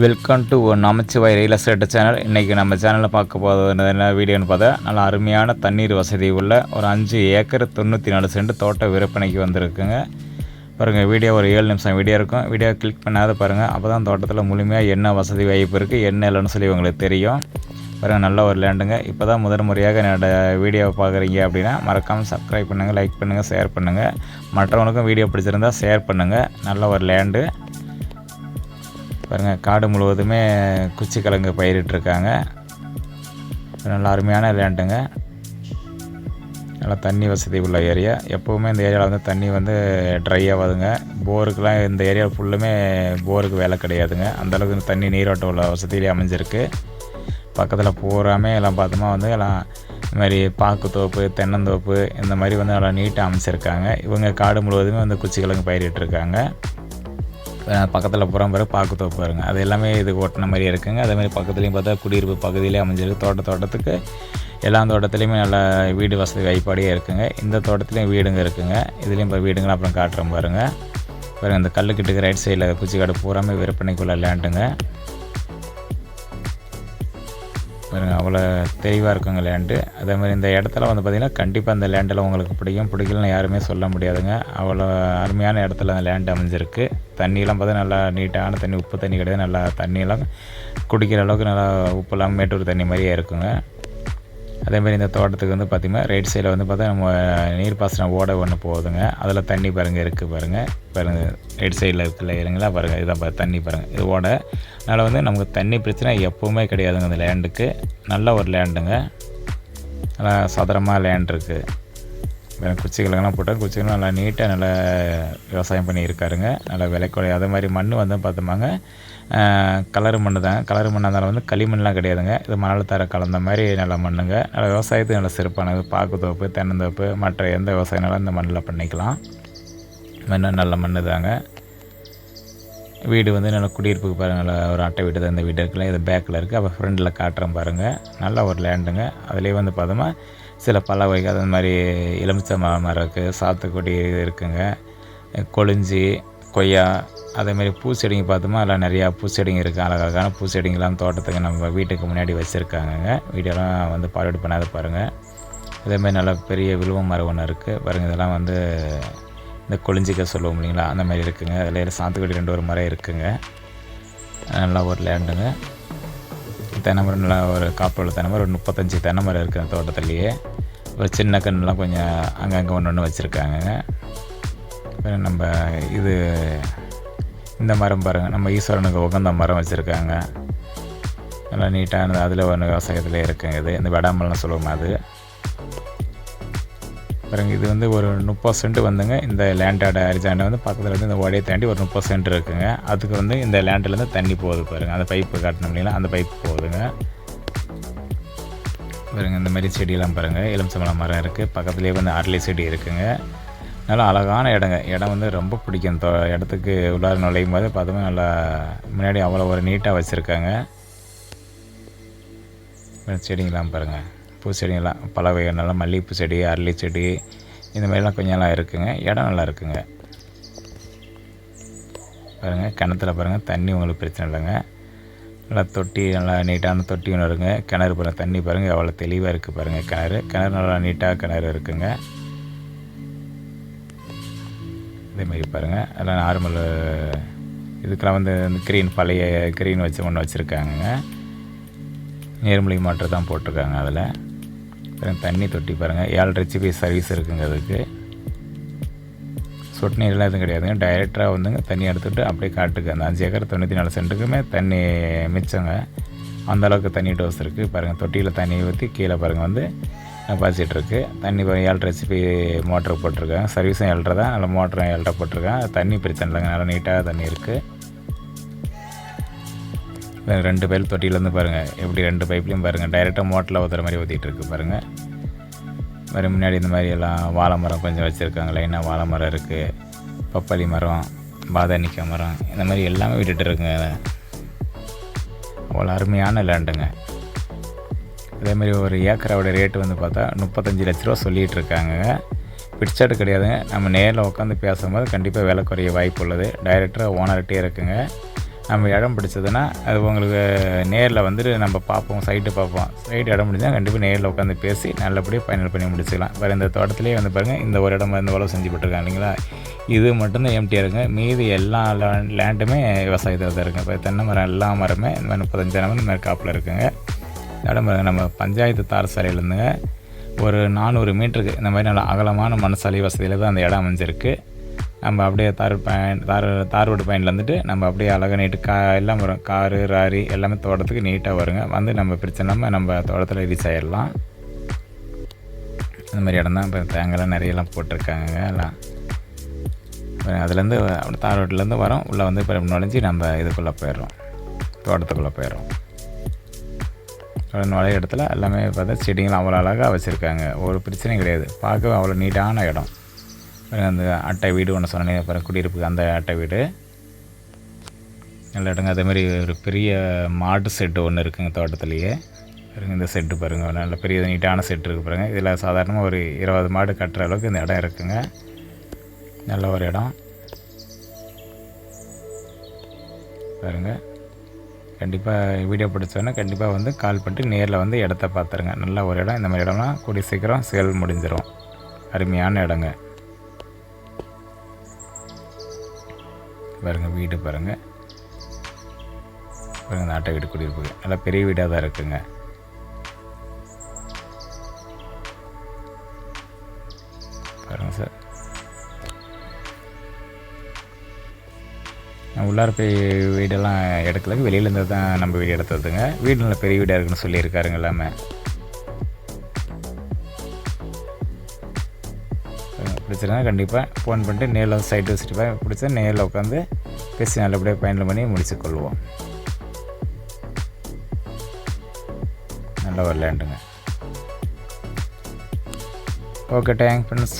Welcome to Namachivay real estate channel இன்றைக்கி நம்ம சேனலில் பார்க்க போகிறது என்ன வீடியோன்னு பார்த்தா நல்லா அருமையான தண்ணீர் வசதி உள்ள ஒரு அஞ்சு ஏக்கர் தொண்ணூற்றி நாலு சென்ட் தோட்ட விற்பனைக்கு வந்திருக்குங்க. பாருங்கள் வீடியோ ஒரு ஏழு நிமிஷம் வீடியோ இருக்கும். வீடியோ கிளிக் பண்ணாத பாருங்கள் அப்போ தான் தோட்டத்தில் முழுமையாக என்ன வசதி வாய்ப்பு இருக்குது என்ன இல்லைன்னு சொல்லி உங்களுக்கு தெரியும். பாருங்கள் நல்ல ஒரு லேண்டுங்க இப்போ தான் முதல் முறையாக என்னோடய வீடியோவை பார்க்குறீங்க அப்படின்னா மறக்காமல் சப்ஸ்கிரைப் பண்ணுங்கள் லைக் பண்ணுங்கள் ஷேர் பண்ணுங்கள் மற்றவனுக்கும் வீடியோ பிடிச்சிருந்தா ஷேர் பண்ணுங்கள் நல்ல ஒரு லேண்டு பாருங்கள் காடு முழுவதுமே குச்சிக்கிழங்கு பயிரிட்டிருக்காங்க. நல்ல அருமையான லேண்டுங்க நல்லா தண்ணி வசதி உள்ள ஏரியா எப்போவுமே இந்த ஏரியாவில் வந்து தண்ணி வந்து ட்ரை ஆகாதுங்க போருக்கெலாம் இந்த ஏரியா ஃபுல்லுமே போருக்கு வேலை கிடையாதுங்க. அந்தளவுக்கு இந்த தண்ணி நீரோட்டம் உள்ள வசதியிலே அமைஞ்சிருக்கு. பக்கத்தில் பூராமே எல்லாம் பார்த்தோமா வந்து எல்லாம் இந்த மாதிரி பாக்குத்தோப்பு தென்னந்தோப்பு இந்த மாதிரி வந்து நல்லா நீட்டாக அமைச்சிருக்காங்க. இவங்க காடு முழுவதுமே வந்து குச்சிக்கிழங்கு பயிரிட்டிருக்காங்க. பக்கத்தில் புறம் பிறகு பாக்கு தோப்பு பாருங்க. அது எல்லாமே இது ஓட்டின மாதிரி இருக்குங்க. அதே மாதிரி பக்கத்துலேயும் பார்த்தா குடியிருப்பு பகுதியிலே அமைஞ்சிருக்கு. தோட்ட தோட்டத்துக்கு எல்லா தோட்டத்துலேயுமே நல்ல வீடு வசதி வாய்ப்பாடியே இருக்குங்க. இந்த தோட்டத்துலேயும் வீடுங்க இருக்குங்க. இதுலேயும் இப்போ வீடுங்களும் அப்புறம் காட்டுறோம் பாருங்கள் பாருங்கள் இந்த கல்லுக்கிட்டுக்கு ரைட் சைடில் குச்சிக்காடு பூராமே விற்பனைக்குள்ள லேண்டுங்க பாருங்கள் அவ்வளோ தெளிவாக இருக்குங்க லேண்டு அதே மாதிரி இந்த இடத்துல வந்து பார்த்திங்கன்னா கண்டிப்பாக அந்த லேண்டில் உங்களுக்கு பிடிக்கும். பிடிக்கலன்னு யாருமே சொல்ல முடியாதுங்க. அவ்வளோ அருமையான இடத்துல அந்த லேண்ட் அமைஞ்சிருக்கு. தண்ணியெலாம் பார்த்தா நல்லா நீட்டான தண்ணி உப்பு தண்ணி கிடையாது. நல்லா தண்ணியெல்லாம் குடிக்கிற அளவுக்கு நல்லா உப்பு இல்லாமல் மேட்டூர் தண்ணி மாதிரியே இருக்குங்க. அதேமாதிரி இந்த தோட்டத்துக்கு வந்து பார்த்திங்கன்னா ரைட் சைடில் வந்து பார்த்தா நம்ம நீர்ப்பாசன ஓடை ஒன்று போகுதுங்க அதில் தண்ணி பாருங்கள் இருக்குது பாருங்கள் பாருங்கள் ரைட் சைடில் இருக்குல்ல இருங்களா பாருங்கள் இதுதான் தண்ணி பாருங்கள் இது ஓடை. அதனால் வந்து நமக்கு தண்ணி பிரச்சனை எப்போவுமே கிடையாதுங்க இந்த லேண்டுக்கு நல்ல ஒரு லேண்டுங்க நல்லா சதுரமாக லேண்ட் இருக்குது குச்சிகளுக்கெல்லாம் போட்டால் குச்சிகளும் நல்லா நீட்டாக நல்லா விவசாயம் பண்ணியிருக்காருங்க. நல்லா விலைக்குறை அதே மாதிரி மண் வந்து பார்த்தோமாங்க கலர் மண் தாங்க கலர் மண்ணாக இருந்தாலும் வந்து களிமண்லாம் கிடையாதுங்க. இது மணல் தர கலந்த மாதிரி நல்ல மண்ணுங்க. நல்ல விவசாயத்துக்கு நல்ல சிறப்பானது. பாக்கு தோப்பு தென்னந்தோப்பு மற்ற எந்த விவசாயனாலும் இந்த மண்ணில் பண்ணிக்கலாம். மண் நல்ல மண் தாங்க. வீடு வந்து நல்ல குடியிருப்புக்கு பாருங்கள் நல்ல ஒரு அட்டை வீடு தான். இந்த வீடு இருக்குல்ல இது பேக்கில் இருக்குது அப்போ ஃப்ரெண்டில் காட்டுறேன் பாருங்கள் நல்ல ஒரு லேண்டுங்க அதுலேயே வந்து பார்த்தோமா சில பல வகைகள் அது மாதிரி எலுமிச்சை மரம் இருக்குது சாத்துக்குடி இருக்குங்க. கொளிஞ்சி கொய்யா அதேமாரி பூச்செடிங்க பார்த்தோமா அதில் நிறையா பூச்செடிங்க இருக்குது அழகழகான பூச்செடிங்கெல்லாம் தோட்டத்துக்கு நம்ம வீட்டுக்கு முன்னாடி வச்சுருக்காங்கங்க. வீடியோலாம் வந்து பார்வையிட பண்ணாத பாருங்கள் அதேமாதிரி நல்ல பெரிய விழுவ மரம் ஒன்று இருக்குது பாருங்கள் இதெல்லாம் வந்து இந்த கொளிஞ்சிக்க சொல்லுவோம் இல்லைங்களா? அந்த மாதிரி இருக்குங்க. அதில் சாத்துக்குடி ரெண்டு ஒரு மரம் இருக்குங்க. நல்லா ஒரு லேண்டுங்க. தென்னை மரம் நல்லா ஒரு காப்பில் தென்னை மரம் ஒரு முப்பத்தஞ்சு தென்னை மரம் இருக்குது அந்த தோட்டத்துலேயே ஒரு சின்ன கன்றுலாம் கொஞ்சம் அங்கங்கே ஒன்று ஒன்று வச்சுருக்காங்க. நம்ம இது இந்த மரம் பாருங்கள் நம்ம ஈஸ்வரனுக்கு உகந்த மரம் வச்சுருக்காங்க. நல்லா நீட்டானது அதில் ஒன்று விவசாயத்தில் இருக்குங்க இது. இந்த விடாமல்லாம் சொல்லுவோம் அது. பாருங்க இது வந்து ஒரு முப்பது சென்ட் வந்துங்க. இந்த லேண்டோட அரிஜாண்டை வந்து பக்கத்தில் வந்து இந்த ஓடையை தாண்டி ஒரு முப்பது சென்ட் இருக்குங்க. அதுக்கு வந்து இந்த லேண்ட்லேருந்து தண்ணி போகுது பாருங்கள் அந்த பைப்பு காட்டணும் இல்லைங்களா? அந்த பைப்பு போகுதுங்க. பாருங்கள் இந்த மாதிரி செடியெல்லாம் பாருங்கள் எலுமிச்சம்பழம் மரம் இருக்குது பக்கத்துலேயே வந்து அரளி செடி இருக்குங்க. நல்லா அழகான இடங்க. இடம் வந்து ரொம்ப பிடிக்கும். தோ இடத்துக்கு உள்ளார நுழையும் போது பார்த்தோம்னா நல்லா முன்னாடி அவ்வளோ ஒரு நீட்டாக வச்சுருக்காங்க. செடிங்களாம் பாருங்கள் பூச்செடிங்கெல்லாம் பல வகை நல்லா மல்லிகைப்பூ செடி அரளி செடி இந்த மாதிரிலாம் கொஞ்சம்லாம் இருக்குங்க. இடம் நல்லா இருக்குங்க. பாருங்கள் கிணத்துல பாருங்கள் தண்ணி உங்களுக்கு பிரச்சனை இல்லைங்க. நல்லா தொட்டி நல்லா நீட்டான தொட்டி ஒன்று இருக்குங்க. கிணறு பாருங்கள் தண்ணி பாருங்கள் எவ்வளோ தெளிவாக இருக்குது பாருங்கள் கிணறு. கிணறு நல்லா நீட்டாக கிணறு இருக்குங்க. இதேமாரி பாருங்கள் எல்லாம் நார்மல் இதுக்கெல்லாம் வந்து க்ரீன் பழைய க்ரீன் வச்சு ஒன்று வச்சுருக்காங்கங்க. நீர்மொழி மாற்று தான் போட்டிருக்காங்க அதில். தண்ணி தொட்டி பாருங்கள் ஏழரை ஜிபி சர்வீஸ் இருக்குங்க அதுக்கு. சொட்டு நீர்லாம் எதுவும் கிடையாதுங்க. டைரெக்டாக வந்துங்க தண்ணி எடுத்துகிட்டு அப்படியே காட்டுக்கு. அந்த அஞ்சு ஏக்கர் தொண்ணூற்றி நாலு சென்ட்டுக்குமே தண்ணி மிச்சங்க. அந்தளவுக்கு தண்ணி டோஸ் இருக்குது பாருங்கள் தொட்டியில் தண்ணி ஊற்றி கீழே பாருங்கள் வந்து பாய்ச்சிட்ருக்கு தண்ணி ஏழரை ஹெச்பி மோட்ரு போட்டிருக்காங்க. சர்வீஸும் ஏழ்ரை தான் நல்ல மோட்டரும் ஏழ்ரை போட்டிருக்கேன் தண்ணி பிரச்சனை இல்லைங்க. நல்லா நீட்டாக தண்ணி இருக்குது ரெண்டு பைப் தொட்டியிலேருந்து பாருங்கள் எப்படி ரெண்டு பைப்லேயும் பாருங்கள் டைரெக்டாக மோட்டரில் ஊற்றுற மாதிரி ஊற்றிட்டு இருக்கு பாருங்கள் மாதிரி முன்னாடி இந்த மாதிரி எல்லாம் வாழை மரம் கொஞ்சம் வச்சுருக்காங்க. லைனாக வாழை மரம் இருக்குது பப்பாளி மரம் பாதானிக்காய் மரம் இந்த மாதிரி எல்லாமே விட்டுட்டு இருக்குங்க. அவ்வளோ அருமையான லேண்டுங்க அதேமாதிரி ஒரு ஏக்கரோட ரேட்டு வந்து பார்த்தா முப்பத்தஞ்சு லட்ச ரூபா சொல்லிகிட்டு இருக்காங்க. பிடிச்சாட்டு கிடையாதுங்க. நம்ம நேரில் உட்காந்து பேசும்போது கண்டிப்பாக விலை குறைய வாய்ப்பு உள்ளது. டைரக்டராக ஓனர்கிட்டே இருக்குங்க. நம்ம இடம் பிடிச்சதுன்னா அது உங்களுக்கு நேரில் வந்துட்டு நம்ம பார்ப்போம் சைட்டு பார்ப்போம். சைட்டு இடம் பிடிச்சா கண்டிப்பாக நேரில் உட்காந்து பேசி நல்லபடியாக ஃபைனல் பண்ணி முடிச்சுக்கலாம். வேறு இந்த தோட்டத்திலே வந்து பாருங்கள் இந்த ஒரு இடம் இந்த உழவு செஞ்சு போட்டிருக்காங்க இல்லைங்களா? இது மட்டும்தான் எம்டியாக இருக்குங்க. மீதி எல்லா லேண்டுமே விவசாயத்தில் தான் இருக்குது இப்போ தென்னை மரம் எல்லா மரமே இந்த மாதிரி முப்பத்தஞ்சு மரம் இந்த மாதிரி காப்பில் இருக்குங்க. இடம் நம்ம பஞ்சாயத்து தார் சாலையிலேருந்துங்க ஒரு நானூறு மீட்டருக்கு இந்த மாதிரி நல்ல அகலமான மண் சாலை வசதியில் தான் அந்த இடம் அமைஞ்சிருக்கு. நம்ம அப்படியே தார் பயன் தார் தார் ரோடு பயனில் வந்துட்டு நம்ம அப்படியே அழகாக நீட்டு கா எல்லாம் வரும். காரு ராரி எல்லாமே தோட்டத்துக்கு நீட்டாக வருங்க. வந்து நம்ம பிரச்சனை இல்லாமல் நம்ம தோட்டத்தில் ரீச் ஆகிடலாம் இந்த மாதிரி இடம் தான் இப்போ தேங்காய்லாம் நிறையலாம் போட்டிருக்காங்க. எல்லாம். அதுலேருந்து தார் ரோட்லேருந்து வரோம். உள்ளே வந்து இப்போ நுழைஞ்சி நம்ம இதுக்குள்ளே போயிடுறோம். தோட்டத்துக்குள்ளே போயிடுறோம். நுழைய இடத்துல எல்லாமே பார்த்தா செடிங்களும் அவ்வளோ அழகாக வச்சுருக்காங்க. ஒரு பிரச்சனையும் கிடையாது. பார்க்கவே அவ்வளோ நீட்டான இடம். அந்த அட்டை வீடு ஒன்று சொன்னேன் அப்புறம் குடியிருப்புக்கு அந்த அட்டை வீடு. நல்ல இடங்க அதே மாதிரி ஒரு பெரிய மாட்டு செட்டு ஒன்று இருக்குங்க தோட்டத்துலேயே. பாருங்க இந்த செட்டு பாருங்கள் நல்ல பெரிய நீட்டான செட்டு இருக்குது பாருங்கள் இதில் சாதாரணமாக ஒரு இருபது மாடு கட்டுற அளவுக்கு இந்த இடம் இருக்குங்க. நல்ல ஒரு இடம். பாருங்கள் கண்டிப்பாக வீடியோ பிடிச்சோன்னா கண்டிப்பாக வந்து கால் பண்ணிட்டு நேரில் வந்து இடத்த பார்த்துருங்க. நல்ல ஒரு இடம். இந்த மாதிரி இடம்லாம் கூடிய சீக்கிரம் சேல் முடிஞ்சிடும் அருமையான இடங்க. பாருங்க வீடு பாருங்கள் பாருங்கள் நாட்டை வீடு குடியிருப்பு நல்லா பெரிய வீடாக தான் இருக்குங்க. பாருங்கள் சார். நான் உள்ளார போய் வீடெல்லாம் எடுக்கல வெளியிலேருந்து தான் நம்ம வீடு எடுத்ததுங்க. வீடு நல்ல பெரிய வீடாக இருக்குன்னு சொல்லியிருக்காருங்க எல்லாமே. பிடிச்சிருந்தா கண்டிப்பாக ஃபோன் பண்ணிட்டு நேரில் சைட்டு விசிட் போய் பிடிச்சா நேரில் உட்காந்து பேசி நல்லபடியாக பயணம் பண்ணி முடிச்சுக்கொள்வோம் நல்ல ஒரு லேண்டுங்க ஓகே டேங்க் ஃப்ரெண்ட்ஸ்